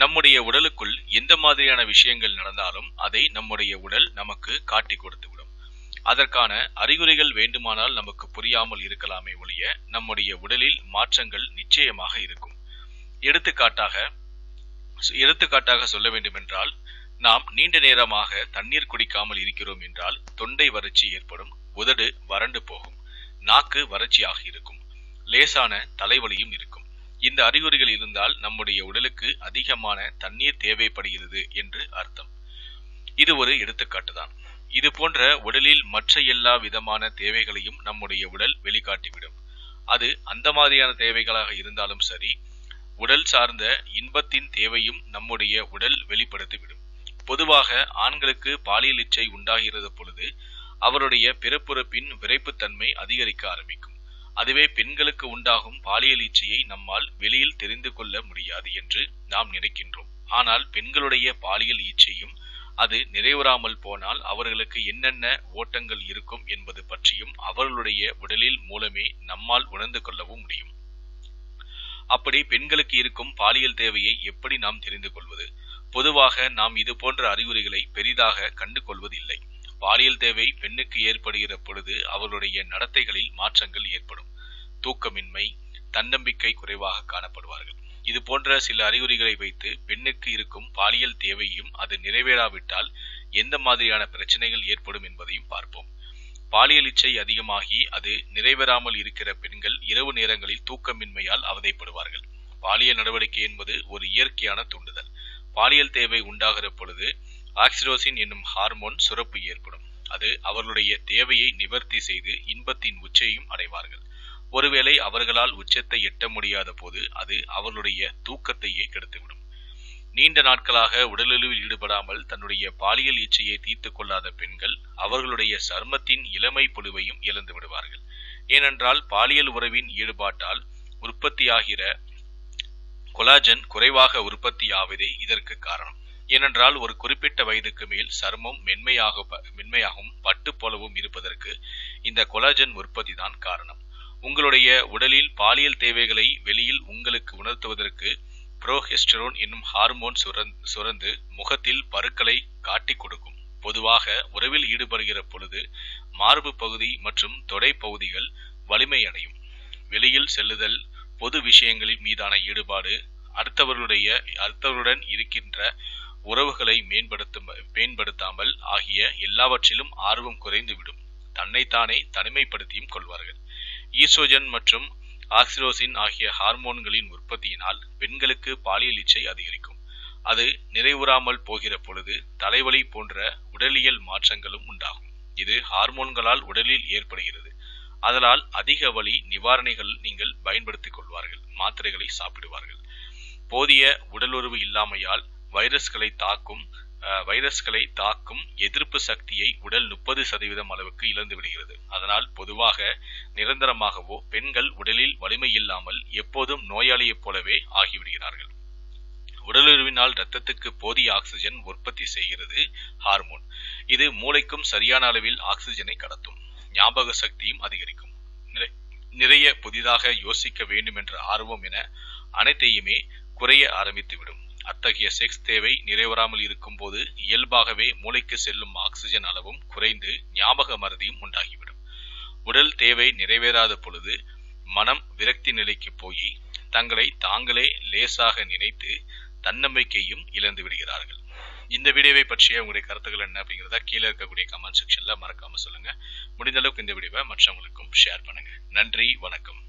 நம்முடைய உடலுக்குள் எந்த மாதிரியான விஷயங்கள் நடந்தாலும் அதை நம்முடைய உடல் நமக்கு காட்டி கொடுத்துவிடும் அதற்கான அறிகுறிகள் வேண்டுமானால் நமக்கு புரியாமல் இருக்கலாமே ஒழிய நம்முடைய உடலில் மாற்றங்கள் நிச்சயமாக இருக்கும். எடுத்துக்காட்டாக எடுத்துக்காட்டாக சொல்ல வேண்டுமென்றால் நாம் நீண்ட நேரமாக தண்ணீர் குடிக்காமல் இருக்கிறோம் என்றால் தொண்டை வறட்சி ஏற்படும் உதடு வறண்டு போகும் நாக்கு வறட்சியாக இருக்கும் லேசான தலைவலியும் இருக்கும். இந்த அறிகுறிகள் இருந்தால் நம்முடைய உடலுக்கு அதிகமான தண்ணீர் தேவைப்படுகிறது என்று அர்த்தம். இது ஒரு எடுத்துக்காட்டுதான். இது போன்ற உடலில் மற்ற எல்லா விதமான தேவைகளையும் நம்முடைய உடல் வெளிக்காட்டிவிடும். அது அந்த மாதிரியான தேவைகளாக இருந்தாலும் சரி உடல் சார்ந்த இன்பத்தின் தேவையும் நம்முடைய உடல் வெளிப்படுத்திவிடும். பொதுவாக ஆண்களுக்கு பாலியல் இச்சை உண்டாகிறது பொழுது அவருடைய பிறப்புறுப்பின் விரைப்புத்தன்மை அதிகரிக்க ஆரம்பிக்கும். அதுவே பெண்களுக்கு உண்டாகும் பாலியல் இச்சையை நம்மால் வெளியில் தெரிந்து கொள்ள முடியாது என்று நாம் நினைக்கின்றோம். ஆனால் பெண்களுடைய பாலியல் இச்சையும் அது நிறைவுறாமல் போனால் அவர்களுக்கு என்னென்ன ஓட்டங்கள் இருக்கும் என்பது பற்றியும் அவர்களுடைய உடலில் மூலமே நம்மால் உணர்ந்து கொள்ளவும் முடியும். அப்படி பெண்களுக்கு இருக்கும் பாலியல் தேவையை எப்படி நாம் தெரிந்து கொள்வது? பொதுவாக நாம் இது போன்ற அறிகுறிகளை பெரிதாக கண்டு கொள்வதில்லை பாலியல் தேவை பெண்ணுக்கு ஏற்படுகிற பொழுது அவர்களுடைய நடத்தைகளில் மாற்றங்கள் ஏற்படும். தூக்கமின்மை தன்னம்பிக்கை குறைவாக காணப்படுவார்கள். இது போன்ற சில அறிகுறிகளை வைத்து பெண்ணுக்கு இருக்கும் பாலியல் தேவையும் அது நிறைவேறாவிட்டால் எந்த மாதிரியான பிரச்சனைகள் ஏற்படும் என்பதையும் பார்ப்போம். பாலியல் இச்சை அதிகமாகி அது நிறைவேறாமல் இருக்கிற பெண்கள் இரவு நேரங்களில் தூக்கமின்மையால் அவதைப்படுவார்கள். பாலியல் நடவடிக்கை என்பது ஒரு இயற்கையான தூண்டுதல். பாலியல் தேவை உண்டாகிற பொழுது ஆக்சிடோசின் என்னும் ஹார்மோன் சுரப்பு ஏற்படும். அது அவர்களுடைய தேவையை நிவர்த்தி செய்து இன்பத்தின் உச்சையும் அடைவார்கள். ஒருவேளை அவர்களால் உச்சத்தை எட்ட முடியாத போது அது அவர்களுடைய தூக்கத்தையே கெடுத்துவிடும். நீண்ட நாட்களாக உடலுறவில் ஈடுபடாமல் தன்னுடைய பாலியல் இச்சையை தீர்த்து கொள்ளாத பெண்கள் அவர்களுடைய சர்மத்தின் இளமை பொலிவையும் இழந்து விடுவார்கள். ஏனென்றால் பாலியல் உறவின் ஈடுபாட்டால் உற்பத்தியாகிற கொலாஜன் குறைவாக உற்பத்தி ஆவதே இதற்கு காரணம். ஏனென்றால் ஒரு குறிப்பிட்ட வயதுக்கு மேல் சர்மம் மென்மையாக மென்மையாகவும் பட்டு போலவும் இருப்பதற்கு இந்த கொலாஜன் உற்பத்தி தான் காரணம். உங்களுடைய உடலில் பாலியல் தேவைகளை வெளியில் உங்களுக்கு உணர்த்துவதற்கு புரோஹெஸ்டரோன் என்னும் ஹார்மோன் சுரந்து முகத்தில் பருக்களை காட்டி கொடுக்கும். பொதுவாக உறவில் ஈடுபடுகிற பொழுது மார்பு பகுதி மற்றும் தொடை பகுதிகள் வலிமையடையும். வெளியில் செல்லுதல் பொது விஷயங்களின் மீதான ஈடுபாடு அடுத்தவர்களுடைய அடுத்தவருடன் இருக்கின்ற உறவுகளை மேம்படுத்தும் மேம்படுத்தாமல் ஆகிய எல்லாவற்றிலும் ஆர்வம் குறைந்துவிடும். தன்னைத்தானே தனிமைப்படுத்தியும் கொள்வார்கள். ஈஸ்ட்ரோஜன் மற்றும் ஆக்சிடோசின் ஆகிய ஹார்மோன்களின் உற்பத்தியினால் பெண்களுக்கு பாலியல் இச்சை அதிகரிக்கும். அது நிறைவுறாமல் போகிற பொழுது தலைவலி போன்ற உடலியல் மாற்றங்களும் உண்டாகும். இது ஹார்மோன்களால் உடலில் ஏற்படுகிறது. அதனால் அதிக வலி நிவாரணிகள் நீங்கள் பயன்படுத்திக் கொள்வார்கள் மாத்திரைகளை சாப்பிடுவார்கள். போதிய உடலுறவு இல்லாமையால் வைரஸ்களை தாக்கும் வைரஸ்களை தாக்கும் எதிர்ப்பு சக்தியை உடல் முப்பது சதவீதம் அளவுக்கு இழந்து விடுகிறது. அதனால் பொதுவாக நிரந்தரமாகவோ பெண்கள் உடலில் வலிமை இல்லாமல் எப்போதும் நோயாளியைப் போலவே ஆகிவிடுகிறார்கள். உடலுறவினால் இரத்தத்துக்கு போதிய ஆக்சிஜன் உற்பத்தி செய்கிறது ஹார்மோன். இது மூளைக்கும் சரியான அளவில் ஆக்சிஜனை கடத்தும். ஞாபக சக்தியும் அதிகரிக்கும். நிறைய புதிதாக யோசிக்க வேண்டும் என்ற ஆர்வம் என அனைத்தையுமே குறைய ஆரம்பித்துவிடும். அத்தகைய செக்ஸ் தேவை நிறைவராமல் இருக்கும்போது இயல்பாகவே மூளைக்கு செல்லும் ஆக்சிஜன் அளவும் குறைந்து ஞாபக மறதியும் உண்டாகிவிடும். உடல் தேவை நிறைவேறாத பொழுது மனம் விரக்தி நிலைக்கு போய் தங்களை தாங்களே லேசாக நினைத்து தன்னம்பிக்கையும் இழந்து விடுகிறார்கள். இந்த வீடியோவை பற்றிய உங்களுடைய கருத்துக்கள் என்ன அப்படிங்கிறத கீழே இருக்கக்கூடிய கமெண்ட் செக்ஷன்ல மறக்காம சொல்லுங்க. முடிந்த அளவுக்கு இந்த வீடியோவை மற்றவங்களுக்கும் ஷேர் பண்ணுங்க. நன்றி வணக்கம்.